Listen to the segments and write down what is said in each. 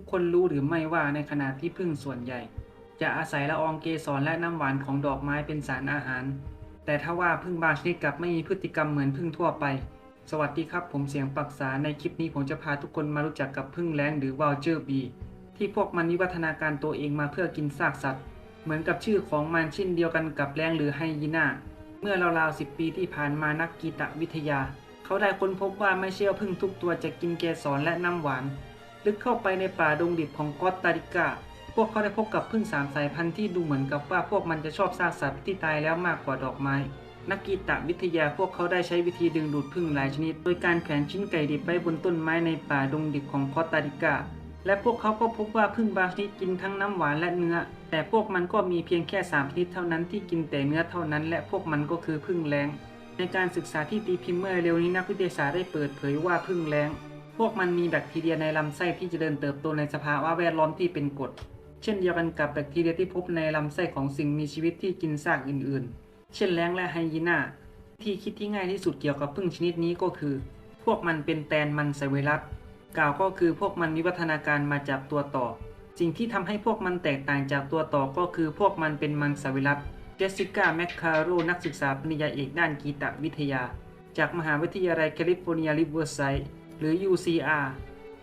กคนรู้หรือไม่ว่าในขณะที่พึ่งส่วนใหญ่ จะอาศัยละอองเกสรและน้ำหวานของดอกไม้เป็นสารอาหาร แต่ถ้าว่าพึ่งบางชนิดกลับไม่มีพฤติกรรมเหมือนพึ่งทั่วไป สวัสดีครับผมเสียงปรักษาในคลิปนี้ผมจะพาทุกคนมารู้จักกับพึ่งแล้งหรือว u ลเจอร์บีที่พวกมันวิวัฒนาการตัวเองมาเพื่อกินซากสัตว์ เหมือนกับชื่อของมันเช่นเดียวกันกับแล้งหรือไฮยีน่าเมื่อราวๆ10ปีที่ผ่านมานักกีตวิทยา เขาได้ค้นพบว่าไม่เชื่อพึ่งทุกตัวจะกินเกสรและน้ำหวาน ลึกเข้าไปในป่าดงดิบของกอสตาริกา พวกเขาได้พบกับพึ่งสามสายพันธุ์ที่ดูเหมือนกับว่าพวกมันจะชอบซากสัตว์ที่ตายแล้วมากกว่าดอกไม้ นักกีตวิทยาพวกเขาได้ใช้วิธีดึงดูดพึ่งหลายชนิด โดยการแขวนชิ้นไก่ดิบไว้บนต้นไม้ในป่าดงดิบของคอสตาริกา และพวกเขาก็พบว่าพึ่งบางชนิดกินทั้งน้ำหวานและเนื้อ แต่พวกมันก็มีเพียงแค่สามชนิดเท่านั้นที่กินแต่เนื้อเท่านั้น และพวกมันก็คือพึ่งแรงในการศึกษาที่ตีพิมพ์เมื่อเร็วนี้นักวิทยาศาสตร์ได้เปิดเผยว่าพึ่งแรง พวกมันมีแบคทีเรียในลำไส้ที่เจริญเติบโตในสภาวะแวดล้อมที่เป็นกรด เช่นเดียวกันกับแบคทีเรียที่พบในลำไส้ของสิ่งมีชีวิตที่กินซากอื่นๆ เช่นแร้งและไฮยีน่า ที่คิดที่ง่ายที่สุดเกี่ยวกับพึ่งชนิดนี้ก็คือ พวกมันเป็นแตนมันไซเวรัส กล่าวก็คือพวกมันวิวัฒนาการมาจากตัวต่อ สิ่งที่ทำให้พวกมันแตกต่างจากตัวต่อก็คือพวกมันเป็นมันไซเวรัส เจสสิก้า แมคคาโร นักศึกษาปริญญาเอกด้านกีตวิทยา จากมหาวิทยาลัยแคลิฟอร์เนียริเวอร์ไซด์ หรือ UCR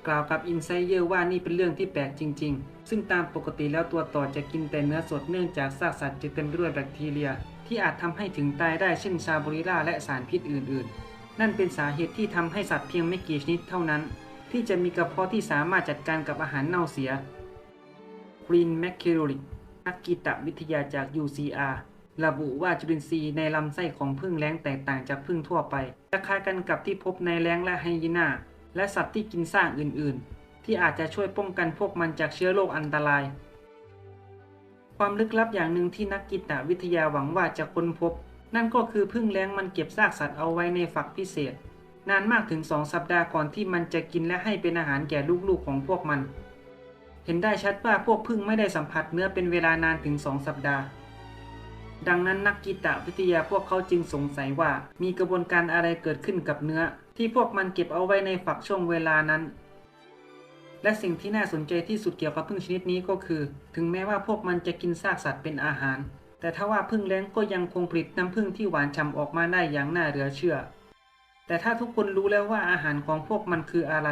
กล่าวกับอินไซเยอร์ว่านี่เป็นเรื่องที่แปลกจริง ๆ ซึ่งตามปกติแล้วตัวต่อจะกินแต่เนื้อสดเนื่องจากซากสัตว์จะเต็มไปด้วยแบคทีเรีย ที่อาจทำให้ถึงตายได้เช่นซาโบริล่าและสารพิษอื่น ๆ นั่นเป็นสาเหตุที่ทำให้สัตว์เพียงไม่กี่ชนิดเท่านั้น ที่จะมีกระเพาะที่สามารถจัดการกับอาหารเน่าเสียกรีนแมคเคโรลิกนักกีตวิทยาจาก UCR ระบุว่าจุลินทรีย์ในลำไส้ของผึ้งแล้งแตกต่างจากผึ้งทั่วไปคล้ายกันกับที่พบในแล้งและไฮยีน่า และสัตว์ที่กินสร้างอื่น ๆ ที่อาจจะช่วยป้องกันพวกมันจากเชื้อโรคอันตราย ความลึกลับอย่างหนึ่งที่นักกีตวิทยาหวังว่าจะค้นพบ นั่นก็คือผึ้งแล้งมันเก็บซากสัตว์เอาไว้ในฝักพิเศษ นานมากถึง2สัปดาห์ก่อนที่มันจะกินและให้เป็นอาหารแก่ลูก ๆ ของพวกมัน เห็นได้ชัดว่าพวกผึ้งไม่ได้สัมผัสเนื้อเป็นเวลานานถึง2สัปดาห์ ดังนั้นนักกีตวิทยาพวกเขาจึงสงสัยว่า มีกระบวนการอะไรเกิดขึ้นกับเนื้อ ที่พวกมันเก็บเอาไว้ในฝักช่วงเวลานั้น และสิ่งที่น่าสนใจที่สุดเกี่ยวกับผึ้งชนิดนี้ก็คือ ถึงแม้ว่าพวกมันจะกินซากสัตว์เป็นอาหาร แต่ถ้าว่าผึ้งแล้งก็ยังคงผลิตน้ำผึ้งที่หวานฉ่ำออกมาได้อย่างน่าเหลือเชื่อ แต่ถ้าทุกคนรู้แล้วว่าอาหารของพวกมันคืออะไร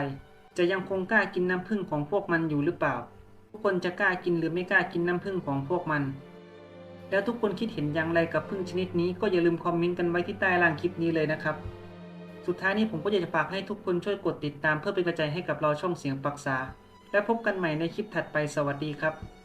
จะยังคงกล้ากินน้ำผึ้งของพวกมันอยู่หรือเปล่า ทุกคนจะกล้ากินหรือไม่กล้ากินน้ำผึ้งของพวกมัน แล้วทุกคนคิดเห็นอย่างไรกับพึ่งชนิดนี้ก็อย่าลืมคอมเมนต์กันไว้ที่ใต้ล่างคลิปนี้เลยนะครับ สุดท้ายนี้ผมก็อยากจะฝากให้ทุกคนช่วยกดติดตามเพื่อเป็นกำลังใจให้กับเราช่องเสียงปรักษา และพบกันใหม่ในคลิปถัดไปสวัสดีครับ